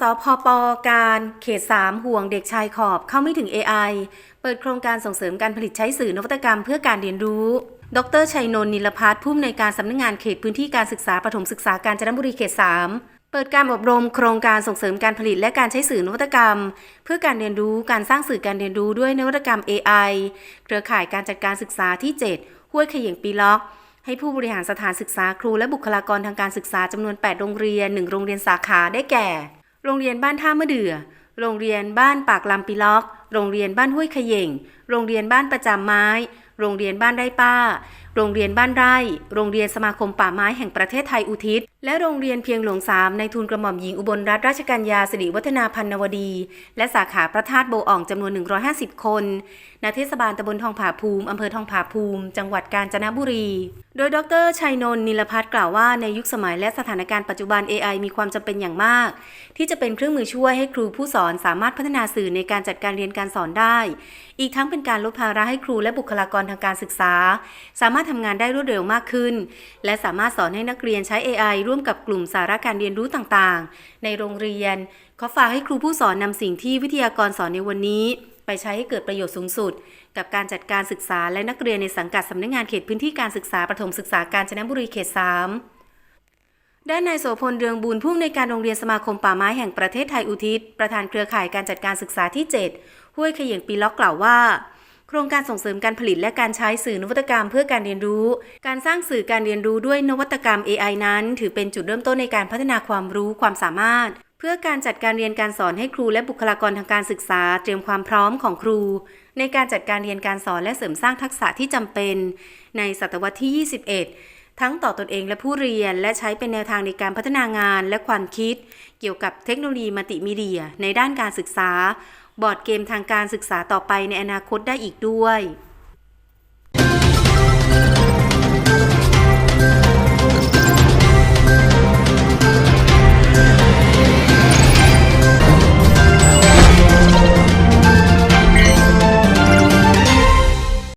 สพปการเขต 3 ห่วงเด็กชายขอบเข้าไม่ถึง AI เปิดโครงการส่งเสริมการผลิตใช้สื่อนวัตกรรมเพื่อการเรียนรู้ ดรชัยนนท์นิลพัฒน์ผู้อำนวยการสำนักงานเขตพื้นที่การศึกษาปฐมศึกษาการจนบุรีเขต 3เปิดการอบรมโครงการส่งเสริมการผลิตและการใช้สื่อนวัตกรรม เพื่อการเรียนรู้การสร้างสื่อการเรียนรู้ด้วยนวัตกรรม AI เครือข่ายการจัดการศึกษาที่ 7 ห้วยเขย่งปีล็อก ให้ผู้บริหารสถานศึกษาครูและบุคลากรทางการศึกษาจำนวน 8 โรงเรียน 1 โรงเรียนสาขาได้แก่ โรงเรียนบ้านท่ามะเดื่อโรงเรียนบ้านปากลำปีล็อก โรงเรียนบ้านห้วยขย่ง โรงเรียนบ้านประจำไม้ โรงเรียนบ้านไร่ป้า โรงเรียนบ้านไร่ โรงเรียนสมาคมป่าไม้แห่งประเทศไทยอุทิศ และโรงเรียนเพียงหลวงสามในทุนกระหม่อมหญิงอุบลรัตนราชกัญญาสิริวัฒนาพันนวดี และสาขาพระธาตุโบอ่องจำนวน 150 คนณเทศบาลตำบลทองผาภูมิอำเภอทองผาภูมิ จังหวัดกาญจนบุรี โดยดรชัยนนท์นิลพัฒน์กล่าวว่าในยุคสมัยและสถานการณ์ปัจจุบัน AI มีความจำเป็นอย่างมาก ที่จะเป็นเครื่องมือช่วยให้ครูผู้สอนสามารถพัฒนาสื่อในการจัดการเรียนการสอนได้ อีกทั้งเป็นการลดภาระให้ครูและบุคลากรทางการศึกษา สามารถทำงานได้รวดเร็วมากขึ้น และสามารถสอนให้นักเรียนใช้ AI ร่วมกับกลุ่มสาระการเรียนรู้ต่างๆ ในโรงเรียน ขอฝากให้ครูผู้สอนนำสิ่งที่วิทยากรสอนในวันนี้ ไปใช้ให้เกิดประโยชน์สูงสุด กับการจัดการศึกษาและนักเรียนในสังกัดสำนักงานเขตพื้นที่การศึกษาประถมศึกษาการจนบุรีเขต 3ด้านนายโสพลเรืองบุญผู้อำนวยการโรงเรียนสมาคมป่าไม้แห่งประเทศไทยอุทิศ ประธานเครือข่ายการจัดการศึกษาที่ 7 ห้วยเขย่งปีล็อกกล่าวว่า ครงการส่งเสริมการผลิตและการใช้สื่อนวัตกรรมเพื่อการเรียนรู้ การสร้างสื่อการเรียนรู้ด้วยนวัตกรรม AI นั้น ถือเป็นจุดเริ่มต้นในการพัฒนาความรู้ความสามารถ เพื่อการจัดการเรียนการสอนให้ครูและบุคลากรทางการศึกษา เตรียมความพร้อมของครู ในการจัดการเรียนการสอนและเสริมสร้างทักษะที่จำเป็น ในศตวรรษที่ 21ทั้งต่อตนเองและผู้เรียนและใช้เป็นแนวทางในการพัฒนางานและความคิด เกี่ยวกับเทคโนโลยีมัลติมีเดีย ในด้านการศึกษา บอร์ดเกมทางการศึกษาต่อไปในอนาคตได้อีกด้วย